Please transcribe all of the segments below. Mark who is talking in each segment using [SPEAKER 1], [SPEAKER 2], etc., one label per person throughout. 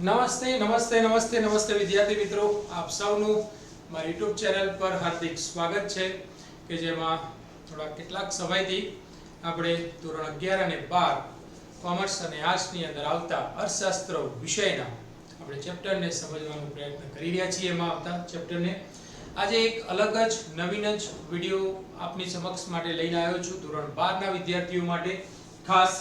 [SPEAKER 1] નમસ્તે નમસ્તે નમસ્તે નમસ્તે વિદ્યાર્થી મિત્રો. આપ સૌનું મારી યુટ્યુબ ચેનલ પર હાર્દિક સ્વાગત છે કે જેમાં થોડા કેટલાક સમયથી આપણે ધોરણ અગિયાર અને બાર કોમર્સ અને આર્ટ્સની અંદર આવતા અર્થશાસ્ત્ર વિષયના આપણે ચેપ્ટરને સમજવાનો પ્રયત્ન કરી રહ્યા છીએ એમાં આવતા ચેપ્ટરને. આજે એક અલગ જ, નવીન જ વીડિયો આપની સમક્ષ માટે લઈને આવ્યો છું ધોરણ બારના વિદ્યાર્થીઓ માટે. ખાસ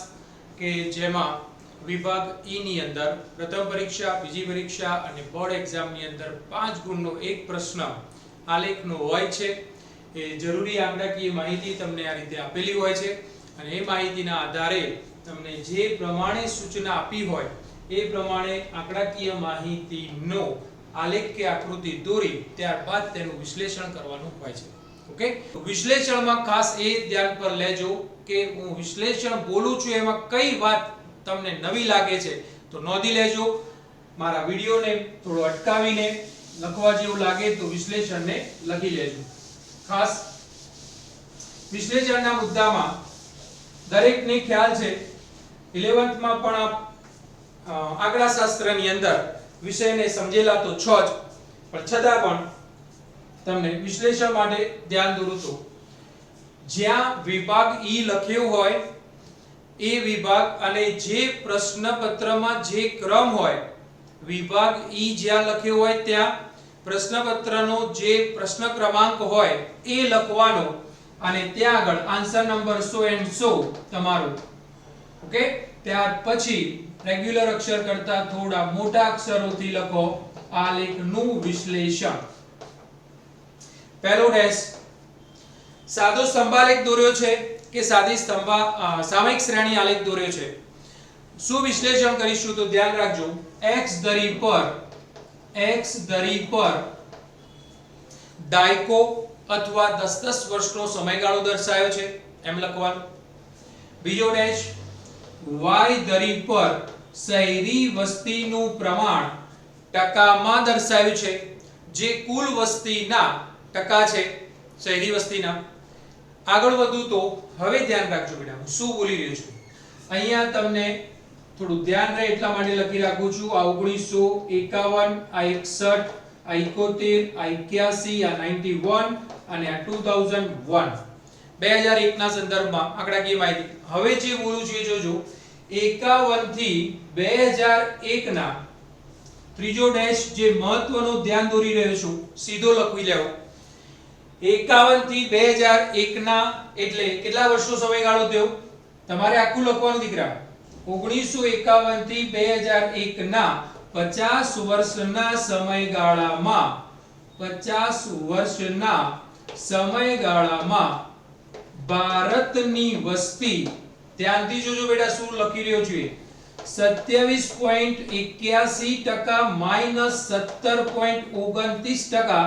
[SPEAKER 1] કે જેમાં વિભાગ ઈની અંદર પ્રથમ પરીક્ષા, બીજી પરીક્ષા અને બોર્ડ એક્ઝામની અંદર પાંચ ગુણનો એક પ્રશ્ન આલેખનો હોય છે. એ જરૂરી આંકડાકીય માહિતી તમને આ રીતે આપેલી હોય છે અને એ માહિતીના આધારે તમને જે પ્રમાણે સૂચના આપી હોય, એ પ્રમાણે આંકડાકીય માહિતીનો આલેખ કે આકૃતિ દોરી ત્યારબાદ તેનું વિશ્લેષણ કરવાનું હોય છે. ઓકે? વિશ્લેષણમાં ખાસ એ ધ્યાન પર લેજો કે હું વિશ્લેષણ બોલું છું એમાં કઈ વાત તમને નવી લાગે છે, તો નોંધી લેજો. મારા વિડીયોને થોડો અટકાવીને લખવા જેવું લાગે તો વિશ્લેષણને લખી લેજો. ખાસ વિશ્લેષણના મુદ્દામાં દરેકને ખ્યાલ છે 11th માં પણ આંકડાશાસ્ત્રની અંદર વિષયને સમજેલા તો છો જ, પણ છતાં પણ તમને વિશ્લેષણ માટે ધ્યાન દોરું તો. જ્યાં વિભાગ ઈ લખ્યો હોય એ વિભાગ અને જે પ્રશ્નપત્રમાં જે ક્રમ હોય, વિભાગ ઈ જ્યાં લખ્યો હોય ત્યાં પ્રશ્નપત્રનો જે પ્રશ્ન ક્રમાંક હોય એ લખવાનો અને ત્યાં આગળ આન્સર નંબર 100 એન્ડ 100 તમારો. ઓકે ત્યાર પછી રેગ્યુલર અક્ષર કરતા થોડા મોટા અક્ષરોથી લખો. આલેખનું વિશ્લેષણ. પહેલો ડેશ સાદો સ્તંભાલેખ દોર્યો છે. કે સાદી સ્તંભા સામયિક શ્રેણી આલેખ દોર્યો છે. શું વિશ્લેષણ કરીશું તો ધ્યાન રાખજો. X ધરી પર, x ધરી પર દાયકો અથવા 10 10 વર્ષનો સમયગાળો દર્શાયો છે. એમ લખવાનું. બીજો ડેશ y ધરી પર શહેરી વસ્તીનું પ્રમાણ ટકામાં દર્શાવ્યું છે. જે કુલ વસ્તીના ટકા છે, શહેરી વસ્તીના. આગળ વધુ તો હવે ધ્યાન રાખજો બેટા, હું શું બોલી રહ્યો છું? અહીંયા તમને થોડું ધ્યાન રહે એટલા માટે લખી રાખું છું, આ 1951 આ 61 આ 71 આ 81 આ 91 અને આ ટુ થાઉઝન્ડ વન. બે હજાર એકના સંદર્ભમાં આંકડાકીય માહિતી. હવે જે બોલું છું એ જોજો. 51 થી 2001 ના ત્રીજો ડેશ જે મહત્વનો ધ્યાન દોરી રહ્યો છું, સીધો લખી લેવો. 51 થી 2001 ના એટલે કેટલા વર્ષનો સમયગાળો થયો? તમારે આખું લખવાનું દીકરા. 1951 થી 2001 ના 50 વર્ષના સમયગાળામાં 50 વર્ષના સમયગાળામાં ભારતની વસ્તી, ધ્યાનથી જોજો બેટા શું લખી રહ્યો છું સત્યાવીસ પોઈન્ટ એક્યાસી ટકા માઇનસ સત્તર પોઈન્ટ ઓગણત્રીસ ટકા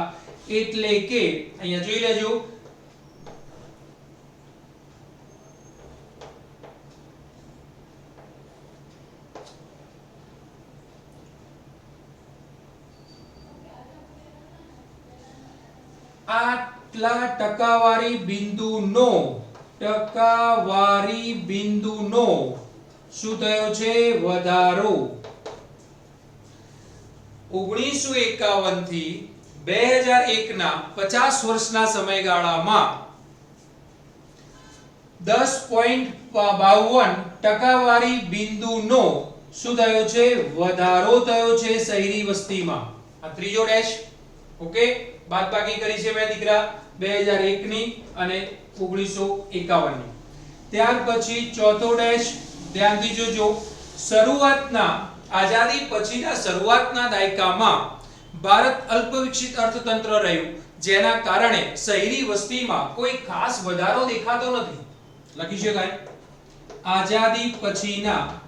[SPEAKER 1] એટલે કે, અહીંયા જોઈ લેજો. આટલા ટકાવારી બિંદુનો ટકાવારી બિંદુનો શું થયો છે? વધારો. 1951 થી 2001 ના 50 વર્ષના સમયગાળામાં 10.52 ટકાવારી બિંદુનો શું થયો છે? વધારો થયો છે શહેરી વસ્તીમાં. આ ત્રીજો ડેશ. ઓકે? બાદબાકી કરી છે મેં દીકરા. 2001 ની અને 1951 ની ત્યાર પછી ચોથો ડેશ. ધ્યાનથી જોજો. શરૂઆતના, આઝાદી પછીના શરૂઆતના દાયકામાં ભારત અલ્પવિકસિત અર્થતંત્ર રહ્યું, જેના કારણે શહેરી વસ્તીમાં કોઈ ખાસ વધારો દેખાતો નથી. લખી શકાય આઝાદી પછીના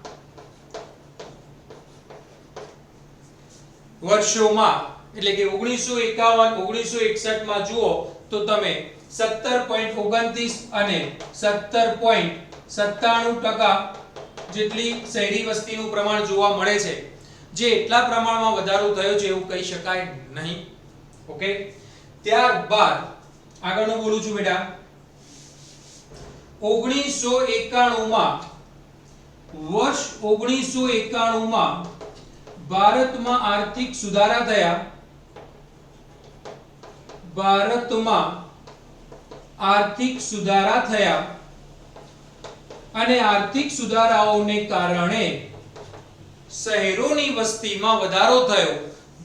[SPEAKER 1] વર્ષોમાં, એટલે કે 1951 1961 માં જુઓ તો તમે 17.29 અને 17.97 ટકા જેટલી શહેરી વસ્તીનું પ્રમાણ જોવા મળે છે. જે એટલા પ્રમાણમાં વધારો થયો છે એવું કહી શકાય નહીં. ઓકે? ત્યારબાદ આગળનું બોલું છું બેટા. 1991 માં વર્ષ 1991 માં ભારતમાં આર્થિક સુધારા થયા. ભારતમાં આર્થિક સુધારા થયા. અને આર્થિક સુધારાઓને કારણે શહેરોની વસ્તીમાં વધારો થયો,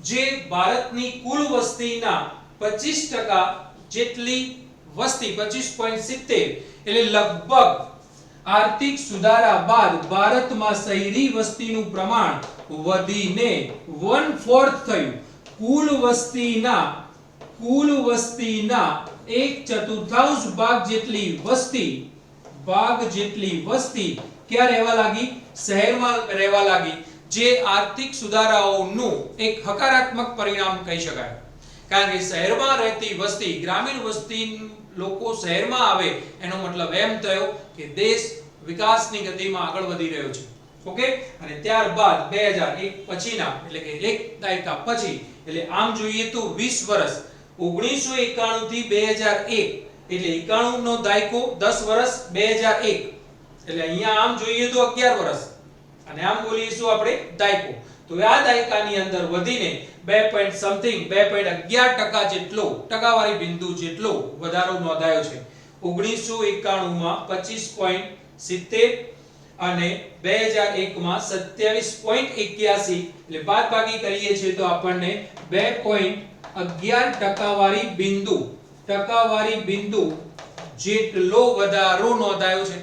[SPEAKER 1] જે ભારતની કુલ વસ્તીના 25% જેટલી વસ્તી 25.70 એટલે લગભગ આર્થિક સુધારા બાદ ભારતમાં શહેરી વસ્તીનું પ્રમાણ વધીને 1/4 થયું. કુલ વસ્તીના કુલ વસ્તીના એક ચતુર્થાંશ ભાગ જેટલી વસ્તી, ભાગ જેટલી વસ્તી ક્યાં રહેવા લાગી? શહેરમાં રહેવા લાગી. જે આર્થિક સુધારાઓનું એક હકારાત્મક પરિણામ કહી શકાય. કારણ કે શહેરમાં રહેતી વસ્તી, ગ્રામીણ વસ્તી લોકો શહેરમાં આવે, એનો મતલબ એમ થયો કે દેશ વિકાસની ગતિમાં આગળ વધી રહ્યો છે. ઓકે? અને ત્યારબાદ 2001 પછીના, એટલે કે એક દાયકા પછી, એટલે આમ જોઈએ તો વીસ વર્ષ 1991 થી 2001 એટલે 91 નો દાયકો દસ વર્ષ 2001 એટલે અહીંયા આમ જોઈએ તો 11 વર્ષ અને આમ બોલીશું આપણે દાયકો. તો આ દાયકાની અંદર વધીને 2 પોઈન્ટ સમથિંગ 2.11% જેટલો ટકાવારી બિંદુ જેટલો વધારો નોંધાયો છે. 1991 માં 25.70 અને 2001 માં 27.81 એટલે બાદબાકી કરીએ છીએ તો આપણને 2.11 ટકાવારી બિંદુ ટકાવારી બિંદુ જેટલો વધારો નોંધાયો છે.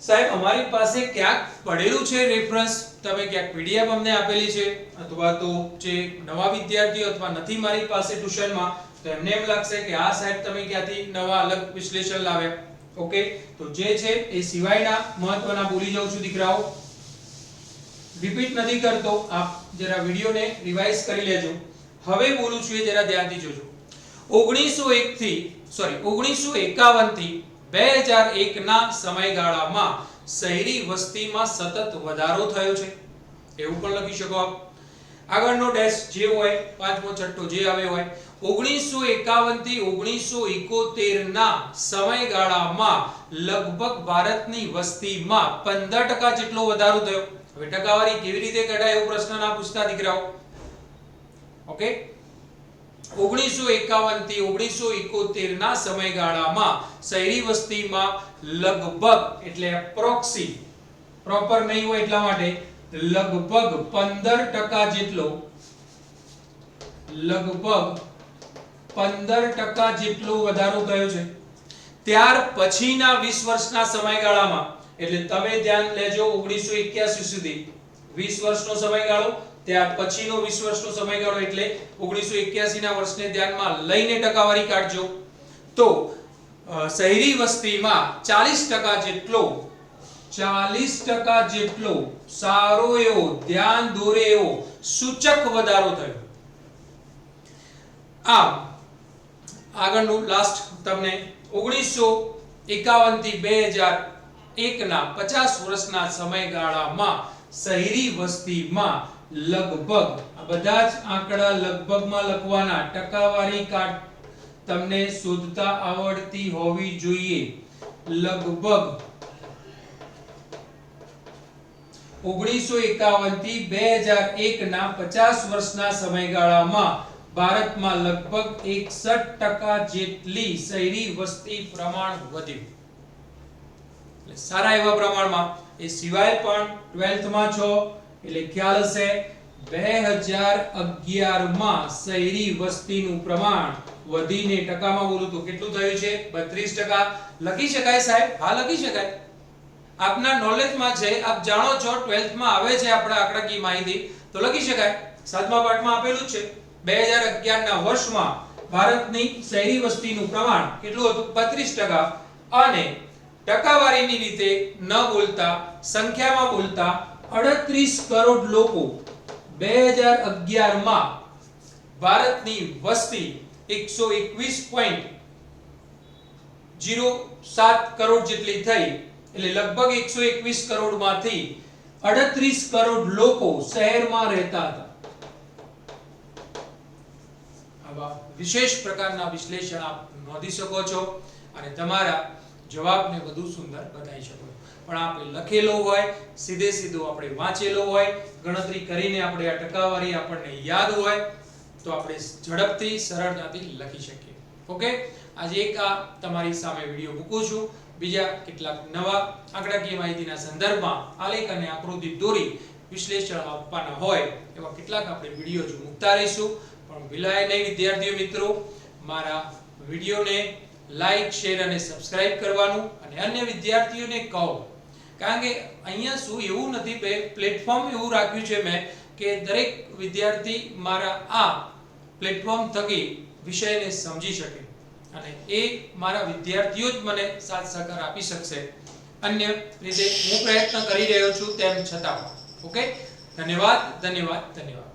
[SPEAKER 1] સાહેબ, અમારી પાસે ક્યાંક પડેલું છે રેફરન્સ તમે ક્યાંક પીડીએફ અમને આપેલી છે? અથવા તો જે નવા વિદ્યાર્થીઓ અથવા નથી મારી પાસે ટ્યુશનમાં, તો એમને એમ લાગશે કે આ સાહેબ, તમે ક્યાંથી નવા અલગ વિશ્લેષણ લાવ્યા? ઓકે તો જે છે એ સિવાયના મહત્વના ભૂલી જાઉં છું દીકરાઓ. રિપીટ નથી કરતો, આપ જરા વિડીયોને રિવાઇઝ કરી લેજો. હવે બોલું છું એ જરા ધ્યાનથી જોજો. 1901 થી સોરી 1951 થી 2001 ના સમયગાળામાં શહેરી વસ્તીમાં સતત વધારો થયો છે. એવું પણ લખી શકો આપ. આગળનો ડેશ જે હોય, પાંચમો, છઠ્ઠો જે આવે હોય 1951 થી 1971 ના સમયગાળામાં લગભગ ભારતની વસ્તીમાં 15% જેટલો વધારો થયો. હવે ટકાવારી કેવી રીતે કઢાય એવો પ્રશ્ન ના પૂછતા દીકરાઓ. ઓકે? 1951 થી 1971 ના સમયગાળામાં શહેરી વસ્તીમાં લગભગ, એટલે પ્રોક્સી પ્રોપર નહીં હોય એટલા માટે, લગભગ 15% જેટલો, લગભગ 15% જેટલો વધારો થયો છે. ત્યાર પછીના વીસ વર્ષના સમયગાળામાં, એટલે તમે ધ્યાન લેજો 1981 સુધી, વીસ વર્ષનો સમયગાળો ત્યાર પછીનો 20 વર્ષનો સમયગાળો એટલે 1981 ના વર્ષને ધ્યાનમાં લઈને ટકાવારી કાઢજો. તો શહેરી વસ્તીમાં 40% જેટલો 40% જેટલો સારો એવો ધ્યાન દોરે એવો સૂચક વધારો થયો. આમ, આગળનું લાસ્ટ તમને 1951 થી 2001 ના 50 વર્ષના સમયગાળામાં શહેરી વસ્તીમાં લગભગ. બધા જ આંકડા લગભગમાં લખવાના. ટકાવારી કાટ તમને શોધતા આવડતી હોવી જોઈએ. લગભગ. 1951 થી 2001 ના 50 વર્ષના સમયગાળામાં ભારતમાં લગભગ 61% જેટલી શહેરી વસ્તી પ્રમાણ વધ્યું. એટલે સારા એવા પ્રમાણમાં. એ સિવાય પણ 12th માં છો એટલે ખ્યાલ હશે 2011 માં શહેરી વસ્તીનું પ્રમાણ વધીને ટકામાં બોલું તો કેટલું થયું છે? 32% લખી શકાય સાહેબ? હા, લખી શકાય. આપના નોલેજમાં છે, આપ જાણો છો 12th માં આવે છે આપણા આંકડાકીય માહિતી. તો લખી શકાય. સાતમા પાઠમાં આપેલું છે. છે 2011 ના વર્ષમાં ભારતની શહેરી વસ્તીનું પ્રમાણ કેટલું હતું? 32% અને ટકાવારીની રીતે ન બોલતા, સંખ્યામાં બોલતા 38 કરોડ લોકો 2011 માં ભારતની વસ્તી 121.07 કરોડ જેટલી થઈ, એટલે લગભગ 121 કરોડમાંથી 38 કરોડ લોકો શહેરમાં રહેતા હતા. આવા વિશેષ પ્રકારના વિશ્લેષણ આપ નોંધી શકો છો અને તમારા જવાબને વધુ સુંદર બનાવી શકો પણ આપણે લખેલો હોય, સીધે સીધો આપણે વાંચેલો હોય, ગણતરી કરીને આપણે આ ટકાવારી આપણને યાદ હોય, તો આપણે ઝડપથી સરળતાથી લખી શકીએ. ઓકે? આજે એક આ તમારી સામે વીડિયો મૂકું છું. બીજા કેટલાક નવા આંકડાકીય માહિતીના સંદર્ભમાં આલેખ અને આકૃતિ દોરી વિશ્લેષણ આપવાના હોય, એવા કેટલાક આપણે વીડિયો જો મૂકતા રહીશું. પણ વિલાય નહીં, વિદ્યાર્થીઓ મિત્રો, મારા વિડીયોને લાઈક, શેર અને સબસ્ક્રાઇબ કરવાનું અને અન્ય વિદ્યાર્થીઓને કહો. કારણ કે અહીંયા શું એવું નથી પ્લેટફોર્મ એવું રાખ્યું છે મેં કે દરેક વિદ્યાર્થી મારા આ પ્લેટફોર્મ થકી વિષયને સમજી શકે. અને એ મારા વિદ્યાર્થીઓ જ મને સાથ સહકાર આપી શકશે. અન્ય રીતે હું પ્રયત્ન કરી રહ્યો છું તેમ છતાં. ઓકે? ધન્યવાદ ધન્યવાદ ધન્યવાદ.